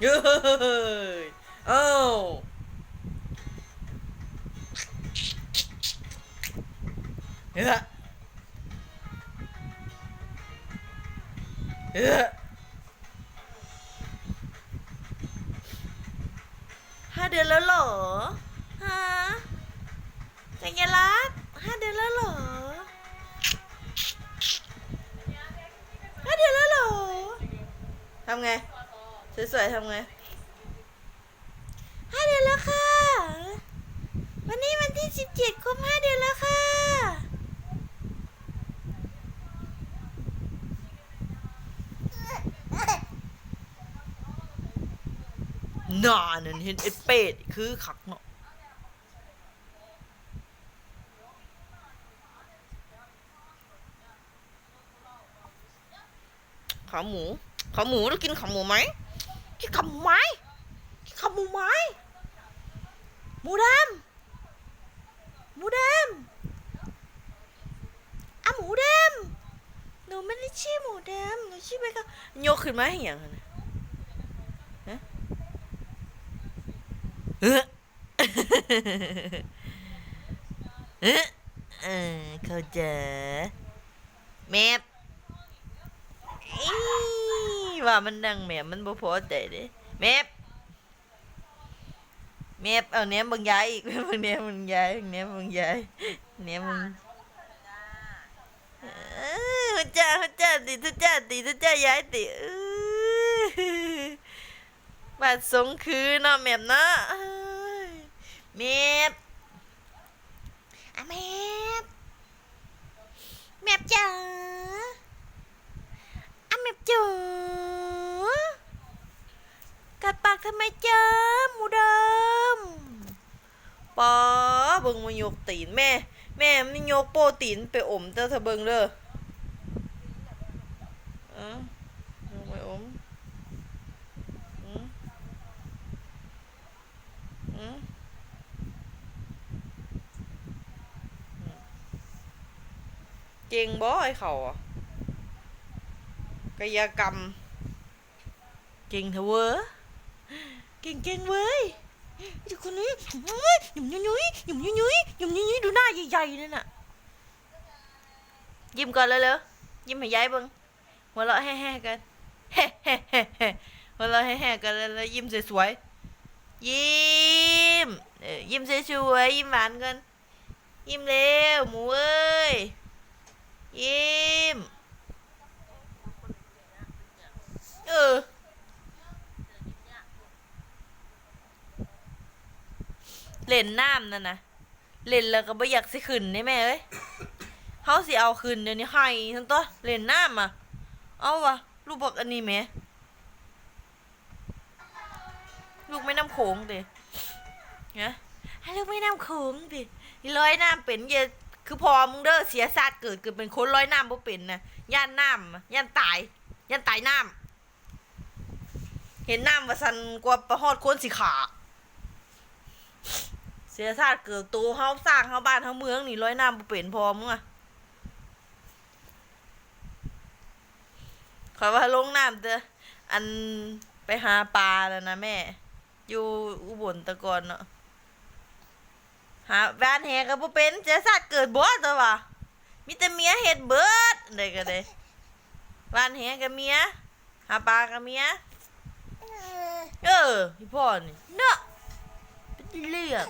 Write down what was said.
เย้ยเอ้าเฮ้อเฮ้อห้าเดือนแล้วเหรอฮะสัญลักษณ์ห้าเดือนแล้วเหรอ สวยๆทำไงห้าเดือนแล้วค่ะ วันนี้วันที่สิบเจ็ดครบห้าเดือนแล้วค่ะ นานั่นเห็นไอ้เป็ดคือขักเนาะขาหมู ขาหมูเรากินขาหมูไหม กินขมูไหมขมูไหมหมูดำหมูดำอะหมูดำหนูไม่ได้ชื่อหมูดำหนูชื่อไปก็ยกขึ้นมาให้อย่างนั้นนะฮะเออเออเออเขาใจะแมบอี ว่ามันดังแม่มันบ่พอใจเด้แมบแมบเอาเนี้ยบางยายอีกบางเนี้ยบางยายเนี้ยบางยายเนี้ยบางเอ้ยทุจ้าทุจ้าติทุจ้าติทุจ้ายายติเอ้ยบาดสงคือเนาะแมบเนาะเอ้ยแมบอะแมบแมบจ๋า อะแมบจ๋า กัดปากทำไมจ้าหมูดำป๋าเบิ่งมายกตีนแม่แม่มันยกโปรตีนไปอม เก่งเก่งเว้ยเก่งเก่งเว้ยไอ้คนนี้เฮ้ยหยุ่มยุ้ยยุ้ยหยุ่มยุ้ยยุ้ยหยุ่มยุ้ยยุ้ยดูหน้าใหญ่ๆนั่นน่ะยิ้มก่อนเลยเหร็วๆยิ้มให้ยายเบิ่งหัวเราะแฮ่ๆกันเฮ่เฮ่เฮ่เฮ่หัวเราะแฮ่ๆกันแล้วยิ้มสวยๆยิ้มยิ้มสวยๆยิ้มหวานกันยิ้มเร็วหมูเอ้ยยิ้ม เออ เล่นน้ำนั่นนะเล่นแล้วก็บ่อยากสิขึ้นนี่แม่เอ้ยเฮาสิเอาขึ้นเดี๋ยวนี้ให้ทั้งตัวเล่นน้ำอะเอาวะลูกบอกอันนี้แม่ลูกไม่น้ำโขงตินะให้ลูกไม่น้ำโขงติลอยน้ำเป็นเยคือพอมึงเด้อเสียศาสตร์เกิดเกิดเป็นคนลอยน้ำบ่เป็นนะย่านน้ำย่านตายย่านตายน้ำเห็นน้ำว่าสันกว่าประหอดคนสิขา เสียชาติเกิดตัวเฮาสร้างเฮาบ้านเฮาเมืองนี่ร้อยน้ำบ่เป็นพอมึงอะขอว่าลงน้ำเด้ออันไปหาปลาแล้วนะแม่ อยู่อุบลตะกอนเนาะหาบ้านแหก็บ่เป็นเสียชาติเกิดบ่ตัววะมีแต่เมียเฮ็ดเบิดได้ก็ได้บ้านแหกับเมียหาปลากับเมีย เออพี่พ่อนี่เนาะ Liam.